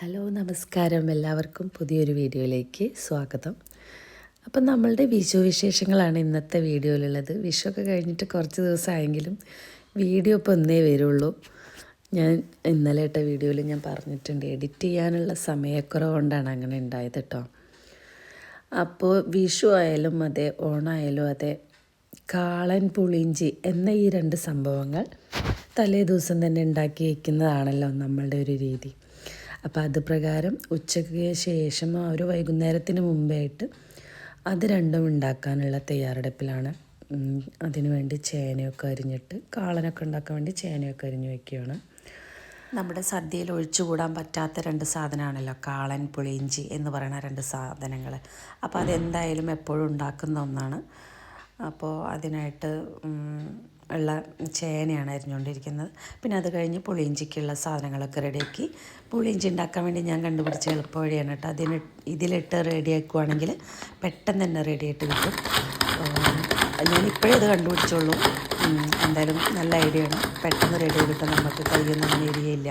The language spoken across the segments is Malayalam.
ഹലോ നമസ്കാരം. എല്ലാവർക്കും പുതിയൊരു വീഡിയോയിലേക്ക് സ്വാഗതം. അപ്പം നമ്മളുടെ വിഷു വിശേഷങ്ങളാണ് ഇന്നത്തെ വീഡിയോയിലുള്ളത്. വിഷുവൊക്കെ കഴിഞ്ഞിട്ട് കുറച്ച് ദിവസമായെങ്കിലും വീഡിയോ ഇപ്പോൾ ഒന്നേ വരുള്ളൂ. ഞാൻ ഇന്നലെ ഇട്ട വീഡിയോയിൽ ഞാൻ പറഞ്ഞിട്ടുണ്ട് എഡിറ്റ് ചെയ്യാനുള്ള സമയക്കുറവ് കൊണ്ടാണ് അങ്ങനെ ഉണ്ടായത് കേട്ടോ. അപ്പോൾ വിഷു ആയാലും അതെ ഓണായാലും അതെ കാളൻ പുളിഞ്ചി എന്ന ഈ രണ്ട് സംഭവങ്ങൾ തലേ ദിവസം തന്നെ ഉണ്ടാക്കി വയ്ക്കുന്നതാണല്ലോ നമ്മളുടെ ഒരു രീതി. അപ്പോൾ അത് പ്രകാരം ഉച്ചയ്ക്ക് ശേഷം ആ ഒരു വൈകുന്നേരത്തിന് മുമ്പായിട്ട് അത് രണ്ടും ഉണ്ടാക്കാനുള്ള തയ്യാറെടുപ്പിലാണ്. അതിനുവേണ്ടി ചേനയൊക്കെ അരിഞ്ഞിട്ട് കാളനൊക്കെ ഉണ്ടാക്കാൻ വേണ്ടി ചേനയൊക്കെ അരിഞ്ഞു വയ്ക്കുകയാണ്. നമ്മുടെ സദ്യയിൽ ഒഴിച്ചുകൂടാൻ പറ്റാത്ത രണ്ട് സാധനമാണല്ലോ കാളൻ പുളിയിഞ്ചി എന്ന് പറയുന്ന രണ്ട് സാധനങ്ങൾ. അപ്പോൾ അതെന്തായാലും എപ്പോഴും ഉണ്ടാക്കുന്ന ഒന്നാണ്. അപ്പോൾ അതിനായിട്ട് ഉള്ള ചേനയാണ് അരിഞ്ഞുകൊണ്ടിരിക്കുന്നത്. പിന്നെ അത് കഴിഞ്ഞ് പുളിയിഞ്ചിക്കുള്ള സാധനങ്ങളൊക്കെ റെഡിയാക്കി. പുളിയിഞ്ചി ഉണ്ടാക്കാൻ വേണ്ടി ഞാൻ കണ്ടുപിടിച്ച എളുപ്പ വഴിയാണ് കേട്ടോ. അതിന് ഇതിലിട്ട് റെഡിയാക്കുവാണെങ്കിൽ പെട്ടെന്ന് തന്നെ റെഡിയായിട്ട് കിട്ടും. ഞാൻ ഇപ്പോഴേ ഇത് കണ്ടുപിടിച്ചോളൂ എന്തായാലും നല്ല ഐഡിയ ആണ്. പെട്ടെന്ന് റെഡി ആയിട്ട് നമുക്ക് കയ്യൊന്നും അങ്ങനെ എരിയയില്ല.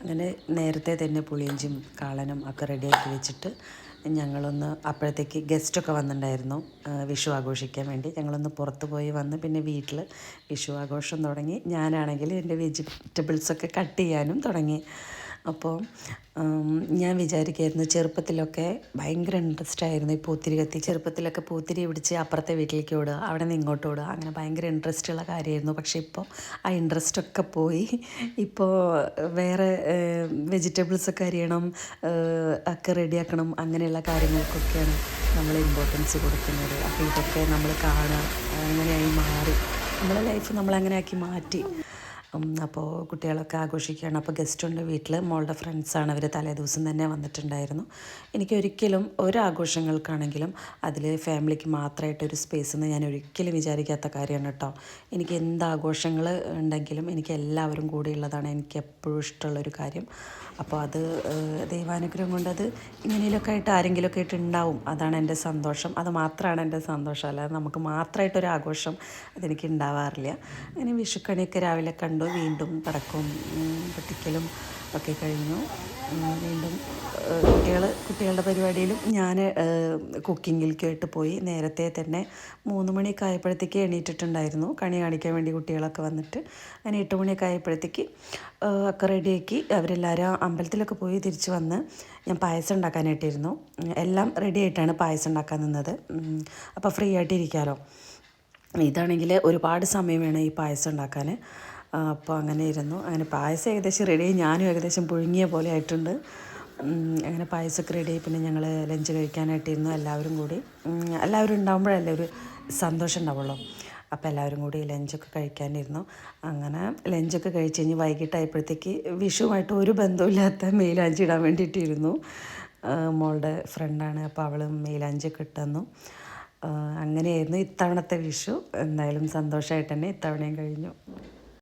അങ്ങനെ നേരത്തെ തന്നെ പുളിയിഞ്ചിയും കാളനും ഒക്കെ റെഡിയാക്കി വെച്ചിട്ട് ഞങ്ങളൊന്ന് അപ്പോഴത്തേക്ക് ഗസ്റ്റൊക്കെ വന്നിട്ടുണ്ടായിരുന്നു വിഷു ആഘോഷിക്കാൻ വേണ്ടി. ഞങ്ങളൊന്ന് പുറത്ത് പോയി വന്ന് പിന്നെ വീട്ടിൽ വിഷു ആഘോഷം തുടങ്ങി. ഞാനാണെങ്കിൽ എന്റെ വെജിറ്റബിൾസൊക്കെ കട്ട് ചെയ്യാനും തുടങ്ങി. അപ്പോൾ ഞാൻ വിചാരിക്കുമായിരുന്നു ചെറുപ്പത്തിലൊക്കെ ഭയങ്കര ഇൻട്രസ്റ്റ് ആയിരുന്നു ഈ പൂത്തിരി കത്തി. ചെറുപ്പത്തിലൊക്കെ പൂത്തിരി പിടിച്ച് അപ്പുറത്തെ വീട്ടിലേക്ക് ഓടുക അവിടെ നിന്ന് ഇങ്ങോട്ട് ഓടുക അങ്ങനെ ഭയങ്കര ഇൻട്രസ്റ്റ് ഉള്ള കാര്യമായിരുന്നു. പക്ഷേ ഇപ്പോൾ ആ ഇൻട്രസ്റ്റൊക്കെ പോയി. ഇപ്പോൾ വേറെ വെജിറ്റബിൾസൊക്കെ അരിയണം ഒക്കെ റെഡിയാക്കണം അങ്ങനെയുള്ള കാര്യങ്ങൾക്കൊക്കെയാണ് നമ്മൾ ഇമ്പോർട്ടൻസ് കൊടുക്കുന്നത്. അപ്പോൾ ഇതൊക്കെ നമ്മൾ കാണുക. അങ്ങനെയായി മാറി. നമ്മളെ ലൈഫ് നമ്മളങ്ങനെ ആക്കി മാറ്റി. അപ്പോൾ കുട്ടികളൊക്കെ ആഘോഷിക്കുകയാണ്. അപ്പോൾ ഗസ്റ്റ് ഉണ്ട് വീട്ടിൽ. മോളുടെ ഫ്രണ്ട്സാണ് അവർ തലേ ദിവസം തന്നെ വന്നിട്ടുണ്ടായിരുന്നു. എനിക്ക് ഒരിക്കലും ഒരാഘോഷങ്ങൾക്കാണെങ്കിലും അതിൽ ഫാമിലിക്ക് മാത്രമായിട്ടൊരു സ്പേസ് എന്ന് ഞാൻ ഒരിക്കലും വിചാരിക്കാത്ത കാര്യമാണ് കേട്ടോ. എനിക്ക് എന്ത് ആഘോഷങ്ങൾ ഉണ്ടെങ്കിലും എനിക്ക് എല്ലാവരും കൂടെയുള്ളതാണ് എനിക്ക് എപ്പോഴും ഇഷ്ടമുള്ളൊരു കാര്യം. അപ്പോൾ അത് ദൈവാനുഗ്രഹം കൊണ്ട് അത് ഇങ്ങനെയൊക്കെ ആയിട്ട് ആരെങ്കിലുമൊക്കെ ആയിട്ട് ഉണ്ടാവും. അതാണ് എന്റെ സന്തോഷം. അത് മാത്രമാണ് എന്റെ സന്തോഷം. അല്ലാതെ നമുക്ക് മാത്രമായിട്ടൊരു ആഘോഷം അതെനിക്ക് ഉണ്ടാവാറില്ല. അങ്ങനെ വിഷുക്കണിയൊക്കെ രാവിലെ കണ്ടു വീണ്ടും പടക്കവും പൊട്ടിക്കലും ഒക്കെ കഴിഞ്ഞു. വീണ്ടും കുട്ടികൾ കുട്ടികളുടെ പരിപാടിയിലും ഞാൻ കുക്കിങ്ങിലേക്കായിട്ട് പോയി. നേരത്തെ തന്നെ മൂന്ന് മണിയൊക്കെ ആയപ്പോഴത്തേക്ക് എണീറ്റിട്ടുണ്ടായിരുന്നു. കണി കാണിക്കാൻ വേണ്ടി കുട്ടികളൊക്കെ വന്നിട്ട് അങ്ങനെ എട്ട് മണിയൊക്കെ ആയപ്പോഴത്തേക്ക് ഒക്കെ റെഡിയാക്കി അവരെല്ലാവരും അമ്പലത്തിലൊക്കെ പോയി തിരിച്ച് വന്ന് ഞാൻ പായസം ഉണ്ടാക്കാനായിട്ടിരുന്നു. എല്ലാം റെഡി ആയിട്ടാണ് പായസം ഉണ്ടാക്കാൻ നിന്നത്. അപ്പോൾ ഫ്രീ ആയിട്ടിരിക്കാമല്ലോ ഇതാണെങ്കിൽ ഒരുപാട് സമയം വേണം ഈ പായസം ഉണ്ടാക്കാൻ അപ്പോൾ അങ്ങനെ ഇരുന്നു. അങ്ങനെ പായസം ഏകദേശം റെഡിയായി ഞാനും ഏകദേശം പുഴുങ്ങിയ പോലെ ആയിട്ടുണ്ട്. അങ്ങനെ പായസമൊക്കെ റെഡിയായി പിന്നെ ഞങ്ങൾ ലഞ്ച് കഴിക്കാനായിട്ടിരുന്നു എല്ലാവരും കൂടി. എല്ലാവരും ഉണ്ടാകുമ്പോഴല്ലേ ഒരു സന്തോഷം ഉണ്ടാവുള്ളൂ. അപ്പോൾ എല്ലാവരും കൂടി ലഞ്ചൊക്കെ കഴിക്കാനിരുന്നു. അങ്ങനെ ലഞ്ചൊക്കെ കഴിച്ച് കഴിഞ്ഞ് വൈകിട്ടായപ്പോഴത്തേക്ക് വിഷുവായിട്ട് ഒരു ബന്ധമില്ലാത്ത മെയിലാഞ്ചി ഇടാൻ വേണ്ടിയിട്ടിരുന്നു മോളുടെ ഫ്രണ്ടാണ് അപ്പോൾ അവൾ മെയിലാഞ്ചൊക്കെ ഇട്ടന്നു അങ്ങനെയായിരുന്നു ഇത്തവണത്തെ വിഷു. എന്തായാലും സന്തോഷമായിട്ട് തന്നെ ഇത്തവണയും കഴിഞ്ഞു.